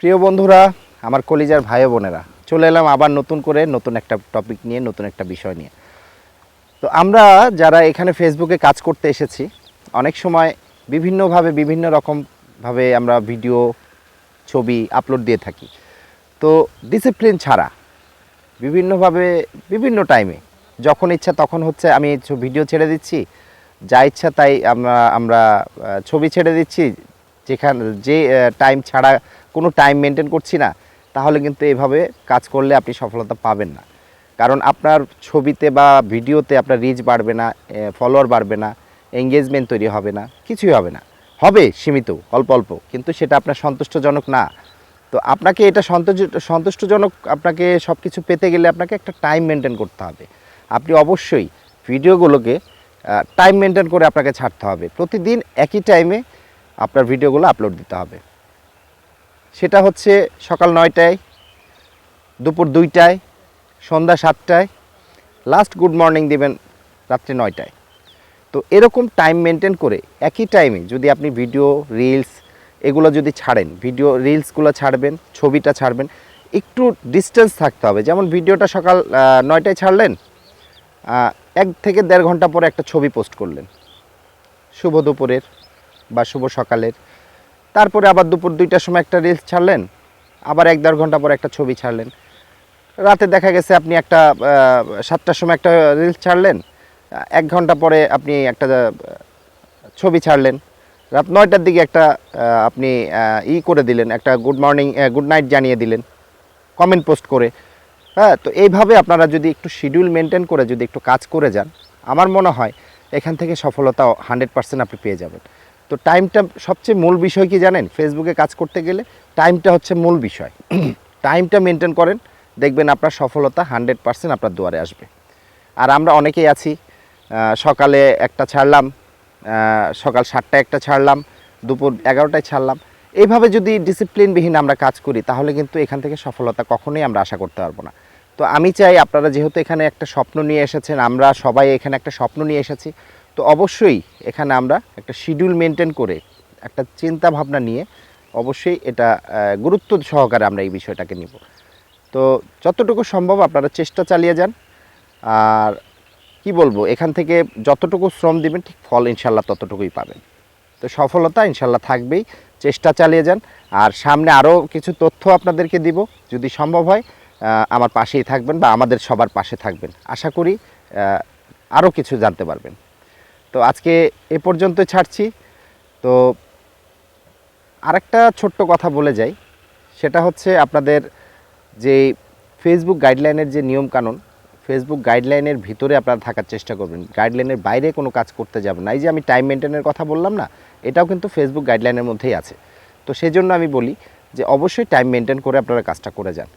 প্রিয় বন্ধুরা, আমার কলিজার ভাই বোনেরা, চলে এলাম আবার নতুন করে নতুন একটা টপিক নিয়ে, নতুন একটা বিষয় নিয়ে। তো আমরা যারা এখানে ফেসবুকে কাজ করতে এসেছি, অনেক সময় বিভিন্নভাবে, বিভিন্ন রকমভাবে আমরা ভিডিও ছবি আপলোড দিয়ে থাকি। তো ডিসিপ্লিন ছাড়া, বিভিন্নভাবে, বিভিন্ন টাইমে যখন ইচ্ছা তখন হচ্ছে আমি ভিডিও ছেড়ে দিচ্ছি, যা ইচ্ছা তাই আমরা আমরা ছবি ছেড়ে দিচ্ছি, যেখানে, যে টাইম ছাড়া কোনো টাইম মেনটেন করছি না, তাহলে কিন্তু এভাবে কাজ করলে আপনি সফলতা পাবেন না। কারণ আপনার ছবিতে বা ভিডিওতে আপনার রিচ বাড়বে না ফলোয়ার বাড়বে না এঙ্গেজমেন্ট তৈরি হবে না, কিছুই হবে না। হবে, সীমিত, অল্প অল্প, কিন্তু সেটা আপনার সন্তুষ্টজনক না। তো আপনাকে এটা সন্তোষ, সন্তুষ্টজনক আপনাকে সব কিছু পেতে গেলে আপনাকে একটা টাইম মেনটেন করতে হবে। আপনি অবশ্যই ভিডিওগুলোকে টাইম মেনটেন করে আপনাকে ছাড়তে হবে। প্রতিদিন একই টাইমে আপনার ভিডিওগুলো আপলোড দিতে হবে। সেটা হচ্ছে সকাল নয়টায়, দুপুর দুইটায়, সন্ধ্যা সাতটায় লাস্ট গুড মর্নিং দেবেন রাত্রি নয়টায়। তো এরকম টাইম মেনটেন করে একই টাইমে যদি আপনি ভিডিও রিলস এগুলো যদি ছাড়েন ভিডিও রিলসগুলো ছাড়বেন, ছবিটা ছাড়বেন, একটু ডিস্টেন্স থাকতে হবে। যেমন ভিডিওটা সকাল নয়টায় ছাড়লেন এক থেকে দেড় ঘণ্টা পরে একটা ছবি পোস্ট করলেন। শুভ দুপুরের বা শুভ সকালের। তারপরে আবার দুপুর দুইটার সময় একটা রিলস ছাড়লেন, আবার এক দেড় ঘণ্টা পরে একটা ছবি ছাড়লেন। রাতে দেখা গেছে আপনি একটা সাতটার সময় একটা রিলস ছাড়লেন এক ঘণ্টা পরে আপনি একটা ছবি ছাড়লেন। রাত নয়টার দিকে একটা আপনি ই করে দিলেন, একটা গুড মর্নিং গুড নাইট জানিয়ে দিলেন কমেন্ট পোস্ট করে। হ্যাঁ তো এইভাবে আপনারা যদি একটু শিডিউল মেনটেন করে যদি একটু কাজ করে যান, আমার মনে হয় এখান থেকে সফলতা হান্ড্রেড পার্সেন্ট আপনি পেয়ে যাবেন। তো টাইমটা সবচেয়ে মূল বিষয় কি জানেন? ফেসবুকে কাজ করতে গেলে টাইমটা হচ্ছে মূল বিষয়। টাইমটা মেনটেন করেন, দেখবেন আপনার সফলতা হান্ড্রেড পার্সেন্ট আপনার দুয়ারে আসবে। আর আমরা অনেকেই আছি সকালে একটা ছাড়লাম সকাল সাতটায় একটা ছাড়লাম, দুপুর এগারোটায় ছাড়লাম। এইভাবে যদি ডিসিপ্লিনবিহীন আমরা কাজ করি, তাহলে কিন্তু এখান থেকে সফলতা কখনোই আমরা আশা করতে পারব না। তো আমি চাই আপনারা যেহেতু এখানে একটা স্বপ্ন নিয়ে এসেছেন, আমরা সবাই এখানে একটা স্বপ্ন নিয়ে এসেছি তো অবশ্যই এখানে আমরা একটা শিডিউল মেনটেন করে একটা চিন্তা ভাবনা নিয়ে অবশ্যই এটা গুরুত্ব সহকারে আমরা এই বিষয়টাকে নিব। তো যতটুকু সম্ভব আপনারা চেষ্টা চালিয়ে যান। আর কি বলব, এখান থেকে যতটুকু শ্রম দিবেন, ঠিক ফল ইনশাল্লাহ ততটুকুই পাবেন। তো সফলতা ইনশাল্লাহ থাকবেই, চেষ্টা চালিয়ে যান। আর সামনে আরও কিছু তথ্য আপনাদেরকে দিব, যদি সম্ভব হয় আমার পাশেই থাকবেন বা আমাদের সবার পাশে থাকবেন। আশা করি আরও কিছু জানতে পারবেন। তো আজকে এ পর্যন্ত ছাড়ছি। তো আরেকটা ছোট্ট কথা বলে যাই, সেটা হচ্ছে আপনাদের যে ফেসবুক গাইডলাইনের যে নিয়মকানুন ফেসবুক গাইডলাইনের ভিতরে আপনারা থাকার চেষ্টা করবেন। গাইডলাইনের বাইরে কোনো কাজ করতে যাবেন না। এই যে আমি টাইম মেনটেনের কথা বললাম না, এটাও কিন্তু ফেসবুক গাইডলাইনের মধ্যেই আছে। তো সেই জন্য আমি বলি যে অবশ্যই টাইম মেনটেন করে আপনারা কাজটা করে যান।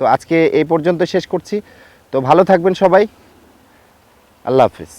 তো আজকে এই পর্যন্ত শেষ করছি। তো ভালো থাকবেন সবাই। আল্লাহ হাফিজ।